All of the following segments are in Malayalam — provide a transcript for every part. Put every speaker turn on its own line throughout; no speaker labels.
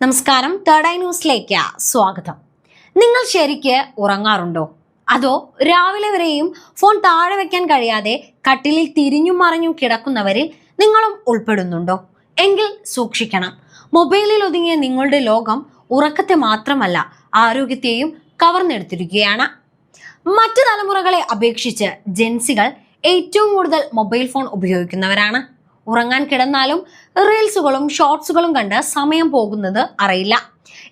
നമസ്കാരം തേർഡ് ഐ ന്യൂസിലേക്ക് സ്വാഗതം. നിങ്ങൾ ശരിക്ക് ഉറങ്ങാറുണ്ടോ? അതോ രാവിലെ വരെയും ഫോൺ താഴെ വെക്കാൻ കഴിയാതെ കട്ടിലിൽ തിരിഞ്ഞും മറിഞ്ഞും കിടക്കുന്നവരിൽ നിങ്ങളും ഉൾപ്പെടുന്നുണ്ടോ? എങ്കിൽ സൂക്ഷിക്കണം. മൊബൈലിൽ ഒതുങ്ങിയ നിങ്ങളുടെ ലോകം ഉറക്കത്തെ മാത്രമല്ല ആരോഗ്യത്തെയും കവർന്നെടുത്തിരിക്കുകയാണ്. മറ്റു തലമുറകളെ അപേക്ഷിച്ച് ജെൻസികൾ ഏറ്റവും കൂടുതൽ മൊബൈൽ ഫോൺ ഉപയോഗിക്കുന്നവരാണ്. ഉറങ്ങാൻ കിടന്നാലും റീൽസുകളും ഷോർട്സുകളും കണ്ട് സമയം പോകുന്നത് അറിയില്ല.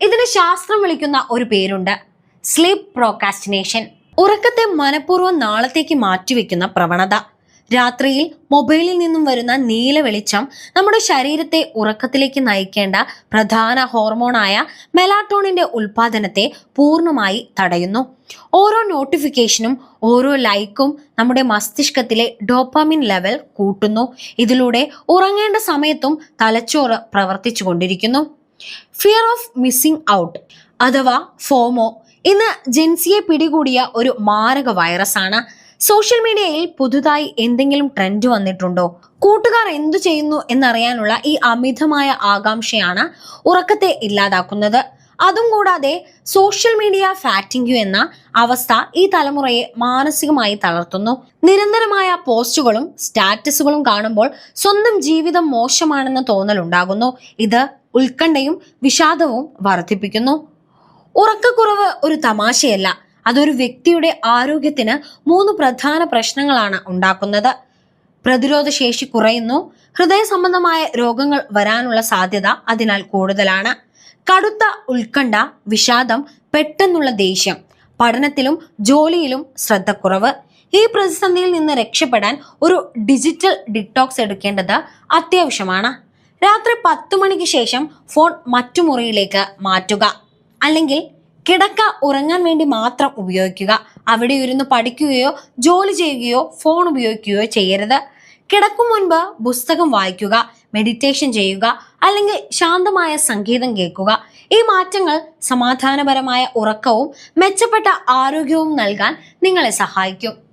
ഇതിന് ശാസ്ത്രം വിളിക്കുന്ന ഒരു പേരുണ്ട്. Sleep procrastination. ഉറക്കത്തെ മനഃപൂർവം നാളത്തേക്ക് മാറ്റിവെക്കുന്ന പ്രവണത. രാത്രിയിൽ മൊബൈലിൽ നിന്നും വരുന്ന നീല വെളിച്ചം നമ്മുടെ ശരീരത്തെ ഉറക്കത്തിലേക്ക് നയിക്കേണ്ട പ്രധാന ഹോർമോണായ മെലാട്ടോണിന്റെ ഉൽപാദനത്തെ പൂർണമായി തടയുന്നു. ഓരോ നോട്ടിഫിക്കേഷനും ഓരോ ലൈക്കും നമ്മുടെ മസ്തിഷ്കത്തിലെ ഡോപ്പാമിൻ ലെവൽ കൂട്ടുന്നു. ഇതിലൂടെ ഉറങ്ങേണ്ട സമയത്തും തലച്ചോറ് പ്രവർത്തിച്ചു കൊണ്ടിരിക്കുന്നു ഫിയർ ഓഫ് മിസ്സിംഗ് ഔട്ട് അഥവാ ഫോമോ ഇന്ന് ജെൻസിയെ പിടികൂടിയ ഒരു മാരക വൈറസാണ് സോഷ്യൽ മീഡിയയിൽ പുതുതായി എന്തെങ്കിലും ട്രെൻഡ് വന്നിട്ടുണ്ടോ? കൂട്ടുകാർ എന്തു ചെയ്യുന്നു എന്നറിയാനുള്ള ഈ അമിതമായ ആകാംക്ഷയാണ് ഉറക്കത്തെ ഇല്ലാതാക്കുന്നത്. അതും കൂടാതെ സോഷ്യൽ മീഡിയ ഫാറ്റിംഗ് എന്ന അവസ്ഥ ഈ തലമുറയെ മാനസികമായി തളർത്തുന്നു. നിരന്തരമായ പോസ്റ്റുകളും സ്റ്റാറ്റസുകളും കാണുമ്പോൾ സ്വന്തം ജീവിതം മോശമാണെന്ന തോന്നലുണ്ടാകുന്നു ഇത് ഉത്കണ്ഠയും വിഷാദവും വർദ്ധിപ്പിക്കുന്നു. ഉറക്കക്കുറവ് ഒരു തമാശയല്ല. അതൊരു വ്യക്തിയുടെ ആരോഗ്യത്തിന് മൂന്ന് പ്രധാന പ്രശ്നങ്ങളാണ് ഉണ്ടാക്കുന്നത്. പ്രതിരോധ ശേഷി കുറയുന്നു. ഹൃദയ സംബന്ധമായ രോഗങ്ങൾ വരാനുള്ള സാധ്യത അതിനാൽ കൂടുതലാണ്. കടുത്ത ഉത്കണ്ഠ വിഷാദം പെട്ടെന്നുള്ള ദേഷ്യം പഠനത്തിലും ജോലിയിലും ശ്രദ്ധക്കുറവ്. ഈ പ്രതിസന്ധിയിൽ നിന്ന് രക്ഷപ്പെടാൻ ഒരു ഡിജിറ്റൽ ഡിറ്റോക്സ് എടുക്കേണ്ടത് അത്യാവശ്യമാണ്. രാത്രി പത്ത് മണിക്ക് ശേഷം ഫോൺ മറ്റു മുറിയിലേക്ക് മാറ്റുക. അല്ലെങ്കിൽ കിടക്ക ഉറങ്ങാൻ വേണ്ടി മാത്രം ഉപയോഗിക്കുക. അവിടെ ഇരുന്ന് പഠിക്കുകയോ ജോലി ചെയ്യുകയോ ഫോൺ ഉപയോഗിക്കുകയോ ചെയ്യരുത്. കിടക്കും മുൻപ് പുസ്തകം വായിക്കുക മെഡിറ്റേഷൻ ചെയ്യുക അല്ലെങ്കിൽ ശാന്തമായ സംഗീതം കേൾക്കുക. ഈ മാറ്റങ്ങൾ സമാധാനപരമായ ഉറക്കവും മെച്ചപ്പെട്ട ആരോഗ്യവും നൽകാൻ നിങ്ങളെ സഹായിക്കും.